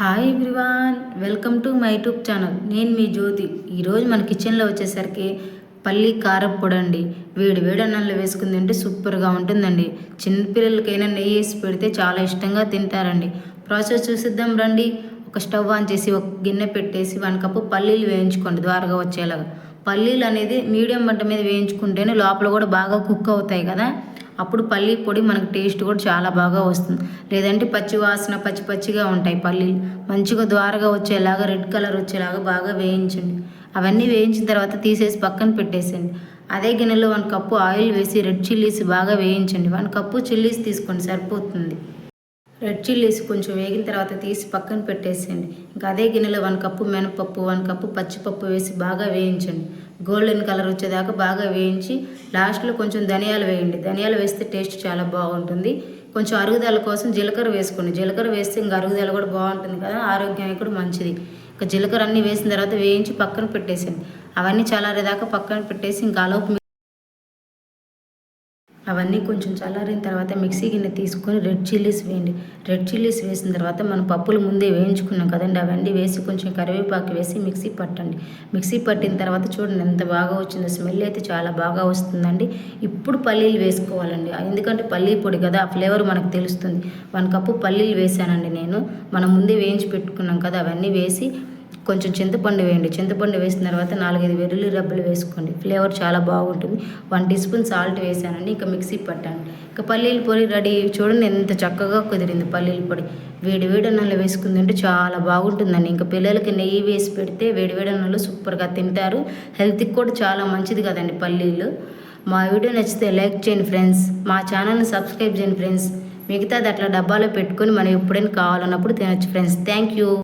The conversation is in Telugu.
Hi everyone welcome to my YouTube channel నేను మీ జ్యోతి. ఈరోజు మన కిచెన్లో వచ్చేసరికి పల్లి కారం అండి వేడి వేడి అన్నంలో వేసుకుని తింటే సూపర్గా ఉంటుందండి. చిన్నపిల్లలకైనా నెయ్యి వేసి పెడితే చాలా ఇష్టంగా తింటారండి. ప్రాసెస్ చూసిద్దాం రండి. ఒక స్టవ్ ఆన్ చేసి ఒక గిన్నె పెట్టేసి వన్ కప్పు పల్లీలు వేయించుకోండి ద్వారగా వచ్చేలాగా. పల్లీలు అనేది మీడియం మంట మీద వేయించుకుంటేనే లోపల కూడా బాగా కుక్ అవుతాయి కదా. అప్పుడు పల్లి పొడి మనకు టేస్ట్ కూడా చాలా బాగా వస్తుంది. లేదంటే పచ్చి వాసన పచ్చి పచ్చిగా ఉంటాయి పల్లీలు. మంచిగా ద్వారగా వచ్చేలాగా రెడ్ కలర్ వచ్చేలాగా బాగా వేయించండి. అవన్నీ వేయించిన తర్వాత తీసేసి పక్కన పెట్టేసేయండి. అదే గిన్నెలో వన్ కప్పు ఆయిల్ వేసి రెడ్ చిల్లీస్ బాగా వేయించండి. వన్ కప్పు చిల్లీస్ తీసుకోండి సరిపోతుంది. రెడ్ చిల్లీస్ కొంచెం వేగిన తర్వాత తీసి పక్కన పెట్టేసేయండి. ఇంకా అదే గిన్నెలో వన్ కప్పు మినపప్పు వన్ కప్పు పచ్చిపప్పు వేసి బాగా వేయించండి. గోల్డెన్ కలర్ వచ్చేదాకా బాగా వేయించి లాస్ట్లో కొంచెం ధనియాలు వేయండి. ధనియాలు వేస్తే టేస్ట్ చాలా బాగుంటుంది. కొంచెం అరుగుదల కోసం జీలకర్ర వేసుకోండి. జీలకర్ర వేస్తే ఇంకా అరుగుదల కూడా బాగుంటుంది కదా ఆరోగ్యానికి కూడా మంచిది. ఇంకా జీలకర్ర అన్నీ వేసిన తర్వాత వేయించి పక్కన పెట్టేసేయండి. అవన్నీ చల్లారేదాకా పక్కన పెట్టేసి ఇంకా అలోపు అవన్నీ కొంచెం చల్లారిన తర్వాత మిక్సీ గిన్నె తీసుకొని రెడ్ చిల్లీస్ వేయండి. రెడ్ చిల్లీస్ వేసిన తర్వాత మనం పప్పులు ముందే వేయించుకున్నాం కదండి. అవన్నీ వేసి కొంచెం కరివేపాకు వేసి మిక్సీ పట్టండి. మిక్సీ పట్టిన తర్వాత చూడండి ఎంత బాగా వచ్చిందో. స్మెల్ అయితే చాలా బాగా వస్తుందండి. ఇప్పుడు పల్లీలు వేసుకోవాలండి. ఎందుకంటే పల్లీ పొడి కదా ఆ ఫ్లేవర్ మనకు తెలుస్తుంది. వన్ కప్పు పల్లీలు వేసానండి నేను. మనం ముందే వేయించి పెట్టుకున్నాం కదా అవన్నీ వేసి కొంచెం చింతపండు వేయండి. చింతపండు వేసిన తర్వాత నాలుగైదు వెల్లుల్లి రబ్బలు వేసుకోండి. ఫ్లేవర్ చాలా బాగుంటుంది. వన్ టీ స్పూన్ సాల్ట్ వేసానండి. ఇంకా మిక్సీ పట్టాను. ఇంకా పల్లీల పొడి రెడీ చూడండి ఎంత చక్కగా కుదిరింది పల్లీల పొడి. వేడి వేడి అన్నంలో వేసుకుని తింటే చాలా బాగుంటుందండి. ఇంకా పిల్లలకి నెయ్యి వేసి పెడితే వేడి వేడి అన్నంలో సూపర్గా తింటారు. హెల్త్కి కూడా చాలా మంచిది కదండి పల్లీలు. మా వీడియో నచ్చితే లైక్ చేయండి ఫ్రెండ్స్. మా ఛానల్ని సబ్స్క్రైబ్ చేయండి ఫ్రెండ్స్. మిగతాది అట్లా డబ్బాలో పెట్టుకొని మనం ఎప్పుడైనా కావాలన్నప్పుడు తినొచ్చు ఫ్రెండ్స్. Thank you.